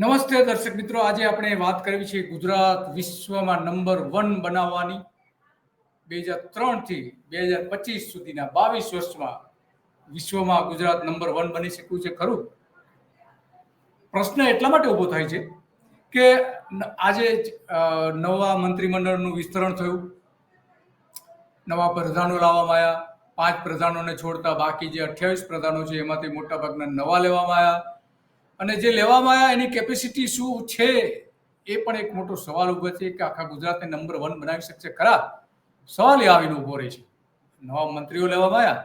નમસ્તે દર્શક મિત્રો, આજે આપણે વાત કરવી છે ગુજરાત વિશ્વમાં નંબર વન બનાવવાની. બે હજાર ત્રણથી બે હજાર પચીસ સુધીના બાવીસ વર્ષમાં વિશ્વમાં ગુજરાત નંબર વન બની શક્યું છે, ખરું? પ્રશ્ન એટલા માટે ઊભો થાય છે કે આજે નવા મંત્રીમંડળનું વિસ્તરણ થયું. નવા પ્રધાનો લાવવામાં આવ્યા. પાંચ પ્રધાનોને છોડતા બાકી જે અઠ્યાવીસ પ્રધાનો છે, એમાંથી મોટાભાગના નવા લેવામાં આવ્યા. અને જે લેવામાં આવ્યા, એની કેપેસિટી શું છે? એ પણ એક મોટો સવાલ ઊભો છે કે આખા ગુજરાતને નંબર વન બનાવી શકશે ખરા? સવાલ એ આવીને ઊભો રહે છે. નવા મંત્રીઓ લેવામાં આવ્યા.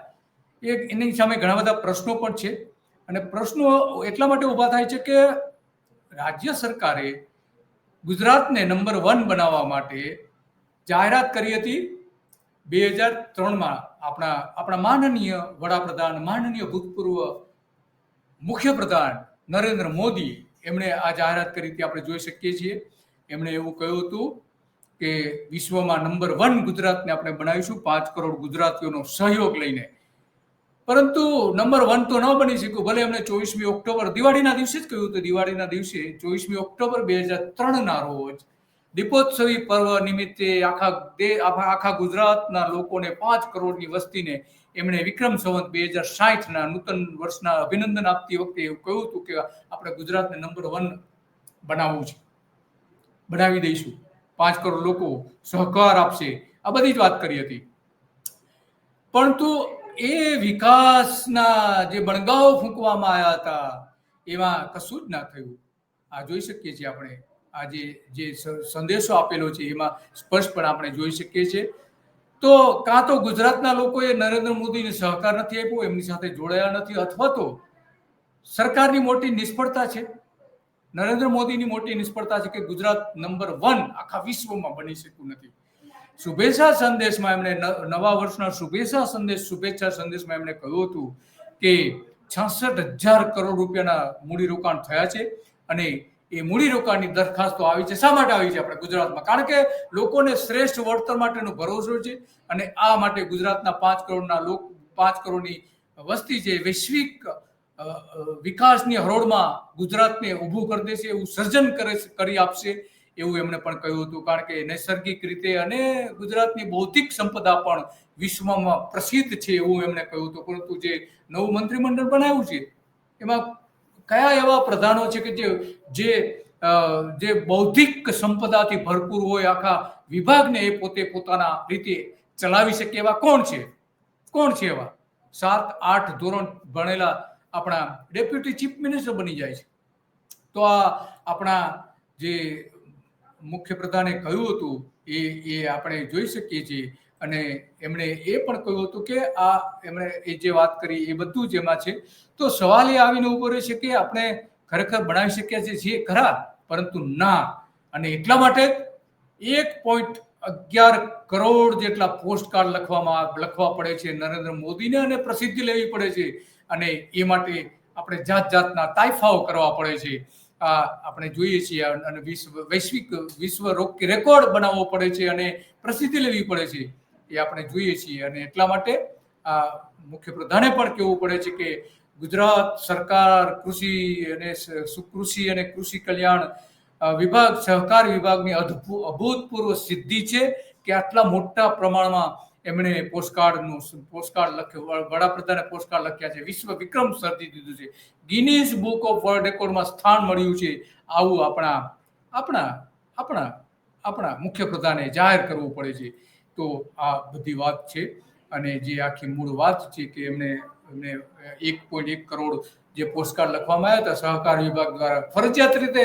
એ એની સામે ઘણા બધા પ્રશ્નો પણ છે. અને પ્રશ્નો એટલા માટે ઊભા થાય છે કે રાજ્ય સરકારે ગુજરાતને નંબર વન બનાવવા માટે જાહેરાત કરી હતી બે હજાર ત્રણમાં આપણા આપણા માનનીય વડાપ્રધાન, માનનીય ભૂતપૂર્વ મુખ્યપ્રધાન નરેન્દ્ર મોદી એમણે આ જાહેરાત કરી હતી આપણે જોઈ શકીએ છીએ. એમણે એવું કહ્યું હતું કે વિશ્વમાં નંબર વન ગુજરાતને આપણે બનાવીશું, પાંચ કરોડ ગુજરાતીઓનો સહયોગ લઈને. પરંતુ નંબર વન તો ન બની શક્યું, ભલે એમણે ચોવીસમી ઓક્ટોબર, દિવાળીના દિવસે જ કહ્યું હતું, દિવાળીના દિવસે ચોવીસમી ઓક્ટોબર બે હજાર ત્રણના રોજ દીપોત્સવી પર્વ નિમિત્તે આખા આખા ગુજરાતના લોકોને પાંચ કરોડની વસ્તીને એમણે વિક્રમ સંવત બે હજાર સાહીઠના નૂતન વર્ષના અભિનંદન આપતી વખતે એવું કહ્યું હતું કે આપણે ગુજરાતને નંબર વન બનાવવું છે. બનાવી દઈશું. પાંચ કરોડ લોકો સહકાર આપશે. આ બધી જ વાત કરી હતી. પરંતુ એ વિકાસના જે બણગાઓ ફૂંકવામાં આવ્યા હતા, એમાં કશું જ ના થયું. આ જોઈ શકીએ છીએ આપણે. આ જે જે સંદેશો આપેલો છે, એમાં સ્પષ્ટ પણ આપણે જોઈ શકીએ છીએ. તો કાં તો ગુજરાતના લોકોએ નરેન્દ્ર મોદીને સહકાર નથી આપ્યો, એમની સાથે જોડાયા નથી, અથવા તો સરકારની મોટી નિષ્ફળતા છે. નરેન્દ્ર મોદીની મોટી નિષ્ફળતા છે કે ગુજરાત નંબર વન આખા વિશ્વમાં બની શક્યું નથી. શુભેચ્છા સંદેશમાં એમણે નવા વર્ષના શુભેચ્છા સંદેશ, શુભેચ્છા સંદેશમાં એમણે કહ્યું હતું કે છાસઠ હજાર કરોડ રૂપિયાના મૂડીરોકાણ થયા છે અને એ મૂડીરોકાણની દરખાસ્તો આવી છે. શા માટે આવી છે આપણે ગુજરાતમાં? કારણ કે લોકોને શ્રેષ્ઠ વળતર માટેનો ભરોસો છે અને આ માટે ગુજરાતના પાંચ કરોડના લોક, પાંચ કરોડની વસ્તી છે વૈશ્વિક વિકાસની હરોળમાં ગુજરાતને ઊભું કરી દેશે, એવું સર્જન કરે, કરી આપશે એવું એમણે પણ કહ્યું હતું. કારણ કે નૈસર્ગિક રીતે અને ગુજરાતની બૌદ્ધિક સંપદા પણ વિશ્વમાં પ્રસિદ્ધ છે એવું એમણે કહ્યું હતું. પરંતુ જે નવું મંત્રીમંડળ બનાવ્યું છે, એમાં કયા એવા પ્રધાનો છે કે જે જે જે બૌદ્ધિક સંપદાથી ભરપૂર હોય આખા વિભાગને એ પોતે પોતાના રીતે ચલાવી શકે એવા કોણ છે? કોણ છે એવા? સાત, આઠ ધોરણ ભણેલા આપણા ડેપ્યુટી ચીફ મિનિસ્ટર બની જાય છે. તો આ આપણા જે મુખ્ય પ્રધાને કહ્યું હતું, એ એ આપણે જોઈ શકીએ છીએ. અને એમણે એ પણ કહ્યું હતું કે આ એમણે એ જે વાત કરી એ બધું જ એમાં છે. તો સવાલ એ આવીને ઊભો રહે છે કે આપણે ખરેખર બનાવી શક્યા છીએ ખરા, પરંતુ ના. અને એટલા માટે એક પોઈન્ટ અગિયાર કરોડ જેટલા પોસ્ટ કાર્ડ લખવામાં લખવા પડે છે નરેન્દ્ર મોદીને અને પ્રસિદ્ધિ લેવી પડે છે. અને એ માટે આપણે જાત જાતના તાઇફાઓ કરવા પડે છે. આ આપણે જોઈએ છીએ અને વિશ્વ વૈશ્વિક વિશ્વ રોક રેકોર્ડ બનાવવો પડે છે અને પ્રસિદ્ધિ લેવી પડે છે. એ આપણે જોઈએ છીએ. અને એટલા માટે, આ મુખ્ય પ્રધાને પણ કહેવું પડે છે કે ગુજરાત સરકાર, કૃષિ અને કૃષિ અને કૃષિ કલ્યાણ વિભાગ, સહકાર વિભાગની અભૂતપૂર્વ સિદ્ધિ છે કે આટલા મોટા પ્રમાણમાં એમણે પોસ્ટકાર્ડનું પોસ્ટકાર્ડ લખ્યું. વડાપ્રધાને પોસ્ટકાર્ડ લખ્યા છે. વિશ્વ વિક્રમ સર્જી દીધું છે. ગિનીઝ બુક ઓફ વર્લ્ડ રેકોર્ડમાં સ્થાન મળ્યું છે. આવું આપણા આપણા આપણા આપણા મુખ્ય પ્રધાને જાહેર કરવું પડે છે. તો આ બધી વાત છે. અને જે આખી મૂળ વાત છે કે એમને એમને એક પોઈન્ટ એક કરોડ જે પોસ્ટકાર્ડ લખવામાં આવ્યા હતા, સહકાર વિભાગ દ્વારા ફરજિયાત રીતે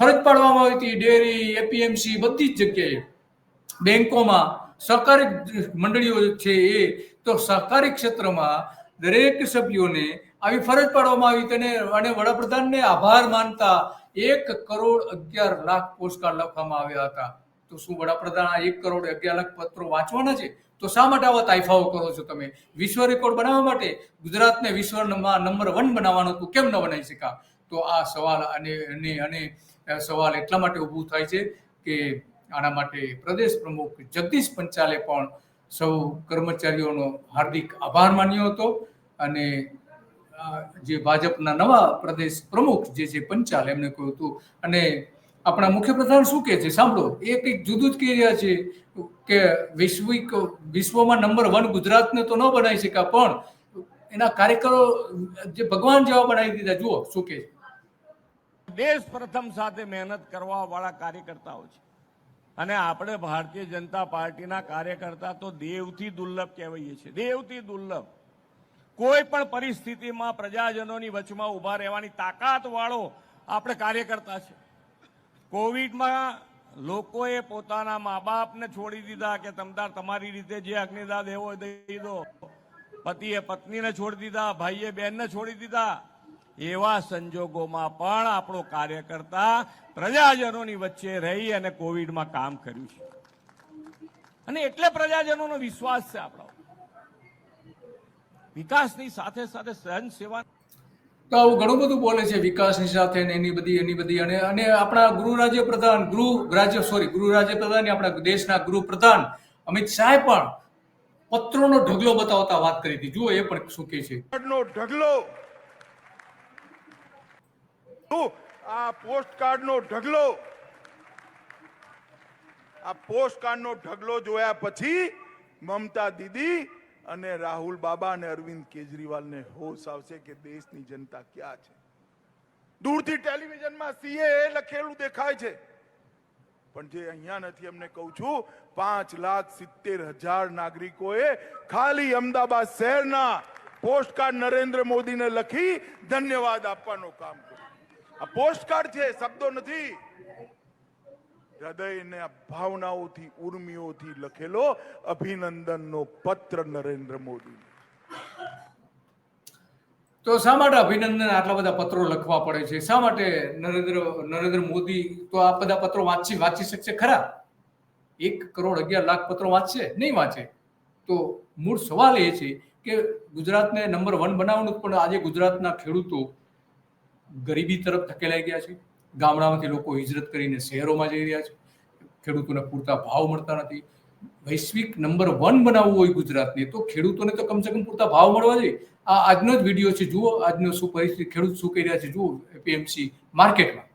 ફરજ પાડવામાં આવી હતી. ડેરી એપીએમસી બધી જ જગ્યાએ બેન્કોમાં સહકારી મંડળીઓ છે એ, તો સહકારી ક્ષેત્રમાં દરેક સભ્યોને આવી ફરજ પાડવામાં આવી તેને અને વડાપ્રધાનને આભાર માનતા એક કરોડ અગિયાર લાખ પોસ્ટકાર્ડ લખવામાં આવ્યા હતા. તો શું વડાપ્રધાન આ એક કરોડ અગિયાર લાખ પત્રો વાંચવાના છે? તો શા માટે આવા તાઇફાઓ કરો છો તમે? વિશ્વ રેકોર્ડ બનાવવા માટે ગુજરાતને વિશ્વમાં નંબર વન બનાવવાનો તું કેમ ન બનાવી શકા? તો આ સવાલ અને અને સવાલ એટલા માટે ઊભું થાય છે કે આના માટે પ્રદેશ પ્રમુખ જગદીશ પંચાલે પણ સૌ કર્મચારીઓનો હાર્દિક આભાર માન્યો હતો અને જે ભાજપના નવા પ્રદેશ પ્રમુખ જે છે પંચાલ એમને કહ્યું હતું. અને આપણા મુખ્યપ્રધાન શું કહે છે? સાંભળો, એ કંઈક જુદું જ કહી રહ્યા છે કે વૈશ્વિક વિશ્વમાં નંબર વન ગુજરાતને તો ન બનાવી શક્યા, પણ એના કાર્યકરો જે ભગવાન જેવા બનાવી દીધા, જુઓ શું કહે છે. દેશ પ્રથમ સાથે મહેનત કરવા વાળા કાર્યકર્તાઓ છે. અને આપણે ભારતીય જનતા પાર્ટીના કાર્યકર્તા તો દેવથી દુર્લભ કહેવાઈએ છીએ, દેવથી દુર્લભ. કોઈ પણ પરિસ્થિતિમાં પ્રજાજનોની વચમાં ઊભા રહેવાની તાકાત વાળો આપણે કાર્યકર્તા છે. કોવિડમાં લોકોએ પોતાના મા બાપને છોડી દીધા કે તમદાર તમારી રીતે જે અગ્નિદાન દેવો હોય પતિએ પત્નીને છોડી દીધા, ભાઈએ બહેનને છોડી દીધા. એવા સંજોગોમાં પણ આપણો કાર્યકર્તા પ્રજાજનોની વચ્ચે રહી અને કોવિડમાં કામ કર્યું છે. અને એટલે પ્રજાજનોનો વિશ્વાસ છે આપણો. વિકાસની સાથે સાથે સહન સેવા તો આવું ઘણું બધું બોલે છે વિકાસની સાથે ને એની બધી એની બધી. અને અને આપણા ગૃહ રાજ્ય પ્રધાન ગૃહ રાજ્ય સોરી ગૃહ રાજ્ય પ્રધાન આપણા દેશના ગૃહ પ્રધાન અમિત શાહે પણ પત્રોનો ઢગલો બતાવતા વાત કરી હતી. જુઓ એ પણ શું કે છે. ઢગલો? આ પોસ્ટકાર્ડનો ઢગલો. આ પોસ્ટકાર્ડનો ઢગલો જોયા પછી મમતા દીદી અને રાહુલ બાબા અને અરવિંદ કેજરીવાલને હોશ આવશે કે દેશની જનતા ક્યાં છે? દૂરથી ટેલિવિઝનમાં સીએ લખેલું દેખાય છે. પણ જે અહીંયા નથી અમને કહું છું, પાંચ લાખ સિત્તેર હજાર નાગરિકોએ ખાલી અમદાવાદ શહેરના પોસ્ટકાર્ડ નરેન્દ્ર મોદીને લખી ધન્યવાદ આપવાનું કામ કર્યું. આ પોસ્ટકાર્ડ છે, શબ્દો નથી. હૃદયને ભાવનાઓથી, ઉર્મિઓથી લખેલો અભિનંદનનો પત્ર નરેન્દ્ર મોદી તો શા માટે અભિનંદન આટલા બધા પત્રો લખવા પડે છે? શા માટે નરેન્દ્ર નરેન્દ્ર મોદી તો આ બધા પત્રો વાંચી વાંચી શકશે? ખરા. એક કરોડ અગિયાર લાખ પત્રો વાંચશે? નહીં વાંચે. તો મૂળ સવાલ એ છે કે ગુજરાતને નંબર વન બનાવવાનું પણ આજે ગુજરાતના ખેડૂતો ગરીબી તરફ ધકેલાઈ ગયા છે. ગામડામાંથી લોકો હિજરત કરીને શહેરોમાં જઈ રહ્યા છે. ખેડૂતોને પૂરતા ભાવ મળતા નથી. વૈશ્વિક નંબર વન બનાવવું હોય ગુજરાતને, તો ખેડૂતોને તો કમસે કમ પૂરતા ભાવ મળવા જોઈએ. આ આજનો જ વીડિયો છે. જુઓ આજનો શું પરિસ્થિતિ, ખેડૂત શું કહી રહ્યા છે, જુઓ એપીએમસી માર્કેટમાં.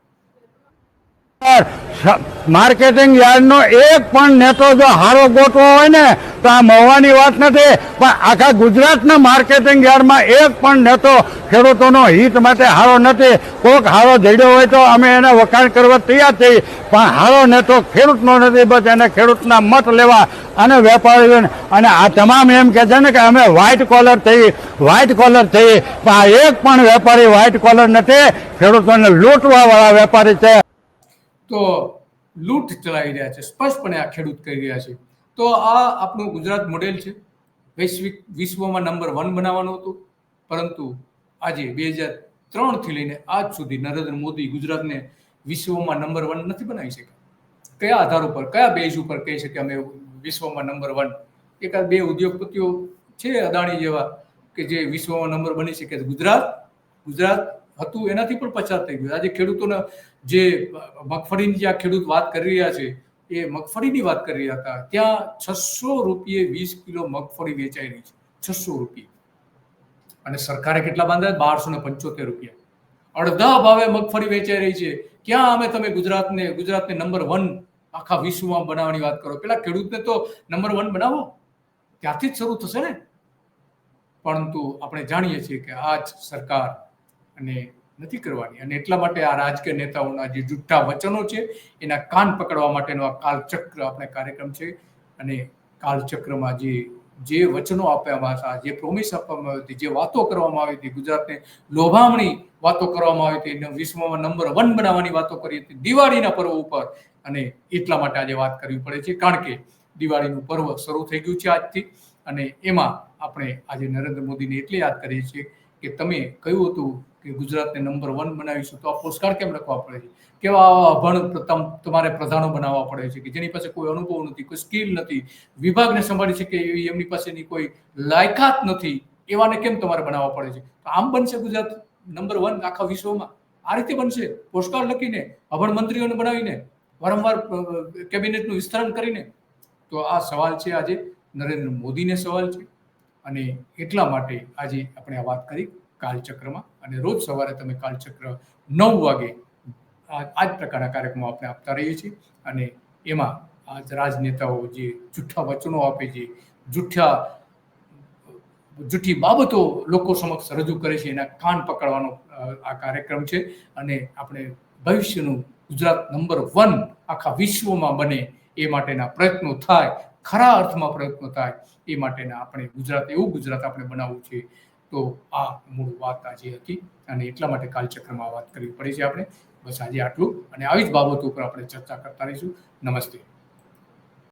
માર્કેટિંગ યાર્ડનો એક પણ નેતો જો હારો ગોટવો હોય ને, તો આ મહવાની વાત નથી. પણ આખા ગુજરાતના માર્કેટિંગ યાર્ડમાં એક પણ નેતો ખેડૂતોનો હિત માટે હારો નથી. કોઈક હારો જડ્યો હોય તો અમે એને વખાણ કરવા તૈયાર થઈ પણ હારો નેતો ખેડૂતનો નથી, બસ એને ખેડૂતના મત લેવા અને વેપારી અને આ તમામ એમ કે છે ને કે અમે વ્હાઇટ કોલર થઈ વ્હાઇટ કોલર થઈ. પણ આ એક પણ વેપારી વ્હાઇટ કોલર નથી. ખેડૂતોને લૂંટવાવાળા વેપારી છે. તો લૂંટ ચલાવી રહ્યા છે, સ્પષ્ટપણે આ ખેડૂત કરી રહ્યા છે. તો આ આપણું ગુજરાત મોડેલ છે. વૈશ્વિક વિશ્વમાં નંબર વન બનાવવાનું હતું. પરંતુ આજે બે હજાર ત્રણથી લઈને આજ સુધી નરેન્દ્ર મોદી ગુજરાતને વિશ્વમાં નંબર વન નથી બનાવી શક્યા. કયા આધાર ઉપર, કયા બેઝ ઉપર કહી શકે અમે વિશ્વમાં નંબર વન? એકાદ બે ઉદ્યોગપતિઓ છે અદાણી જેવા કે જે વિશ્વમાં નંબર બની શકે ગુજરાત ગુજરાત હતું, એનાથી પણ પછાત થઈ ગયું. આજે ખેડૂતોના જે મગફળીની જે આ ખેડૂત વાત કરી રહ્યા છે, એ મગફળીની વાત કરી રહ્યા હતા. ત્યાં છસો રૂપિયે વીસ કિલો મગફળી વેચાઈ રહી છે. છસો રૂપિયે. અને સરકારે કેટલા બાંધ્યા? બારસો ને પંચોતેર રૂપિયા. અડધા ભાવે મગફળી વેચાઈ રહી છે. ક્યાં અમે તમે ગુજરાતને ગુજરાતને નંબર વન આખા વિશ્વમાં બનાવવાની વાત કરો? પેલા ખેડૂતને તો નંબર વન બનાવો. ત્યાંથી જ શરૂ થશે ને? પરંતુ આપણે જાણીએ છીએ કે આ જ સરકાર અને નથી કરવાની. અને એટલા માટે આ રાજકીય નેતાઓના જે જુઠ્ઠા વચનો છે, એના કાન પકડવા માટેનો આ કાલચક્ર આપણે કાર્યક્રમ છે. અને કાલચક્રમાં જે જે વચનો આપ્યા હતા જે પ્રોમિસ આપવામાં આવી હતી જે વાતો કરવામાં આવી હતી ગુજરાતને લોભામણી વાતો કરવામાં આવી હતી વિશ્વમાં નંબર વન બનાવવાની વાતો કરી હતી દિવાળીના પર્વ ઉપર. અને એટલા માટે આજે વાત કરવી પડે છે, કારણ કે દિવાળીનું પર્વ શરૂ થઈ ગયું છે આજથી. અને એમાં આપણે આજે નરેન્દ્ર મોદીને એટલે યાદ કરીએ છીએ કે તમે કહ્યું હતું કે ગુજરાતને નંબર વન બનાવીશું, તો આ પોસ્ટકાર્ડ કેમ લખવા પડે છે? કેવા આવા અભણ તમ તમારે પ્રધાનો બનાવવા પડે છે કે જેની પાસે કોઈ અનુભવ નથી, કોઈ સ્કિલ નથી, વિભાગને સંભાળી શકે એવી એમની પાસેની કોઈ લાયકાત નથી, એવાને કેમ તમારે બનાવવા પડે છે? તો આમ બનશે ગુજરાત નંબર વન આખા વિશ્વમાં. આ રીતે બનશે. પોસ્ટકાર્ડ લખીને, અભણ મંત્રીઓને બનાવીને, વારંવાર કેબિનેટનું વિસ્તરણ કરીને. તો આ સવાલ છે આજે. નરેન્દ્ર મોદીને સવાલ છે. અને એટલા માટે આજે આપણે આ વાત કરી કાલચક્રમાં. અને રોજ સવારે તમે કાલચક્ર નવ વાગે આ જ પ્રકારના કાર્યક્રમો આપણે આપતા રહીએ છીએ. અને એમાં આ રાજનેતાઓ જે જૂઠા વચનો આપે છે જૂઠા જૂઠી બાબતો લોકો સમક્ષ રજૂ કરે છે, એના કાન પકડવાનો આ કાર્યક્રમ છે. અને આપણે ભવિષ્યનું ગુજરાત નંબર વન આખા વિશ્વમાં બને એ માટેના પ્રયત્નો થાય ખરા અર્થમાં પ્રયત્નો થાય એ માટેના આપણે ગુજરાત, એવું ગુજરાત આપણે બનાવવું છે, તો આ મૂળ વાત આજે હતી અને એટલા માટે કાલચક્રમાં વાત કરવી પડી છે આપણે. બસ આજે આટલું અને આવી જ બાબતો ઉપર આપણે ચર્ચા કરતા રહીશું. નમસ્તે.